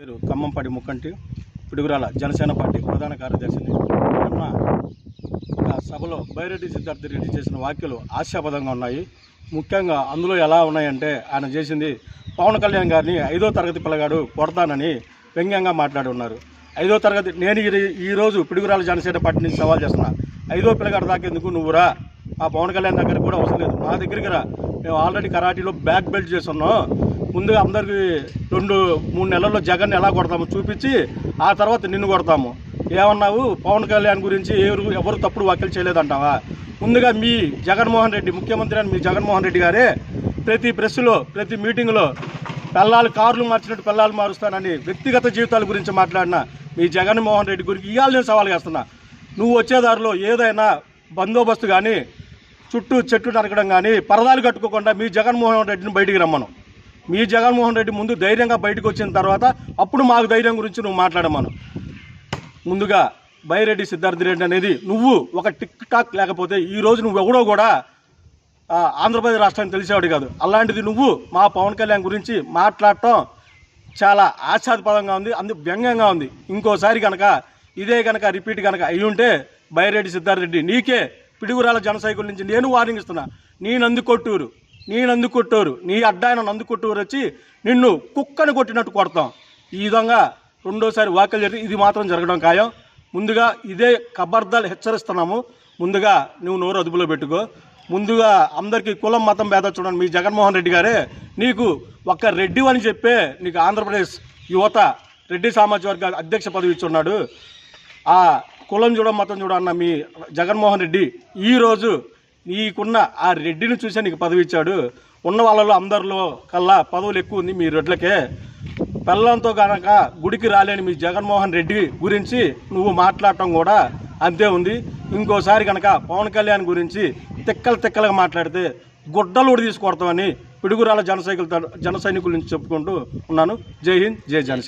పేరు ఖమ్మంపాడి ముక్కంటి పిడుగురాల జనసేన పార్టీ ప్రధాన కార్యదర్శిని మొన్న ఒక సభలో బైరెడ్డి సిద్ధార్థ రెడ్డి చేసిన వ్యాఖ్యలు ఆశాపదంగా ఉన్నాయి. ముఖ్యంగా అందులో ఎలా ఉన్నాయంటే ఆయన చేసింది పవన్ కళ్యాణ్ గారిని ఐదో తరగతి పిల్లగాడు కొడతానని వ్యంగ్యంగా మాట్లాడి ఉన్నారు. ఐదో తరగతి నేను ఈ- ఈరోజు పిడుగురాల జనసేన పార్టీ నుంచి సవాల్ చేస్తున్నా. ఐదో పిల్లగాడు దాకేందుకు నువ్వురా ఆ పవన్ కళ్యాణ్ దగ్గర కూడా అవసరం లేదు. మా దగ్గరికి రా. మేము ఆల్రెడీ కరాటీలో బ్యాక్ బెల్ట్ చేస్తున్నాం. ముందుగా అందరికి రెండు మూడు నెలల్లో జగన్ ఎలా కొడతామో చూపించి ఆ తర్వాత నిన్ను కొడతాము. ఏమన్నావు? పవన్ కళ్యాణ్ గురించి ఎవరు ఎవరు తప్పుడు వ్యాఖ్యలు చేయలేదంటావా? ముందుగా మీ జగన్మోహన్ రెడ్డి ముఖ్యమంత్రి అని మీ జగన్మోహన్ రెడ్డి గారే ప్రతి ప్రెస్లో ప్రతి మీటింగ్లో పిల్లలు కార్లు మార్చినట్టు పిల్లలు మారుస్తానని వ్యక్తిగత జీవితాల గురించి మాట్లాడిన మీ జగన్మోహన్ రెడ్డి గురించి ఇవాళ నేను సవాల్ చేస్తున్నా. నువ్వు వచ్చే దారిలో ఏదైనా బందోబస్తు కానీ చుట్టూ చెట్లు నరకడం కానీ పరదాలు కట్టుకోకుండా మీ జగన్మోహన్ రెడ్డిని బయటికి రమ్మను. మీ జగన్మోహన్ రెడ్డి ముందు ధైర్యంగా బయటకు వచ్చిన తర్వాత అప్పుడు మాకు ధైర్యం గురించి నువ్వు మాట్లాడమను. ముందుగా బైరెడ్డి సిద్ధార్థ రెడ్డి అనేది నువ్వు ఒక టిక్ టాక్ లేకపోతే ఈ రోజు నువ్వు ఎవడో కూడా ఆంధ్రప్రదేశ్ రాష్ట్రానికి తెలిసేవాడు కాదు. అలాంటిది నువ్వు మా పవన్ కళ్యాణ్ గురించి మాట్లాడటం చాలా ఆశాదపదంగా ఉంది అందు వ్యంగ్యంగా ఉంది. ఇంకోసారి కనుక ఇదే కనుక రిపీట్ కనుక అయి ఉంటే బైరెడ్డి సిద్ధార్థ రెడ్డి నీకే పిడుగురాల జనసైకుల నుంచి నేను వార్నింగ్ ఇస్తున్నా. నీ నందుకొట్టూరు నీ నందుకొట్టూరు నీ అడ్డాయన నందుకొట్టూరు వచ్చి నిన్ను కుక్కను కొట్టినట్టు కొడతాం. ఈ విధంగా రెండోసారి వాక్యలు జరిగి ఇది మాత్రం జరగడం ఖాయం. ముందుగా ఇదే కబర్దాలు హెచ్చరిస్తున్నాము. ముందుగా నువ్వు నోరు అదుపులో పెట్టుకో. ముందుగా అందరికీ కులం మతం భేద చూడండి. మీ జగన్మోహన్ రెడ్డి గారే నీకు ఒక్క రెడ్డి అని చెప్పే నీకు ఆంధ్రప్రదేశ్ యువత రెడ్డి సామాజిక వర్గ అధ్యక్ష పదవి ఇచ్చున్నాడు. ఆ కులం చూడ మతం చూడ అన్న మీ జగన్మోహన్ రెడ్డి ఈరోజు నీకున్న ఆ రెడ్డిని చూసే నీకు పదవి ఇచ్చాడు. ఉన్న వాళ్ళలో అందరిలో కల్లా పదవులు ఎక్కువ ఉంది మీ రెడ్లకే. పిల్లలతో కనుక గుడికి రాలేని మీ జగన్మోహన్ రెడ్డి గురించి నువ్వు మాట్లాడటం కూడా అంతే ఉంది. ఇంకోసారి కనుక పవన్ కళ్యాణ్ గురించి తిక్కలు తిక్కలుగా మాట్లాడితే గుడ్డలు కూడా తీసుకొడతామని పిడుగురాల జన సైకిల్ జన సైనికుల నుంచి చెప్పుకుంటూ ఉన్నాను. జై హింద్ జై జనసేన.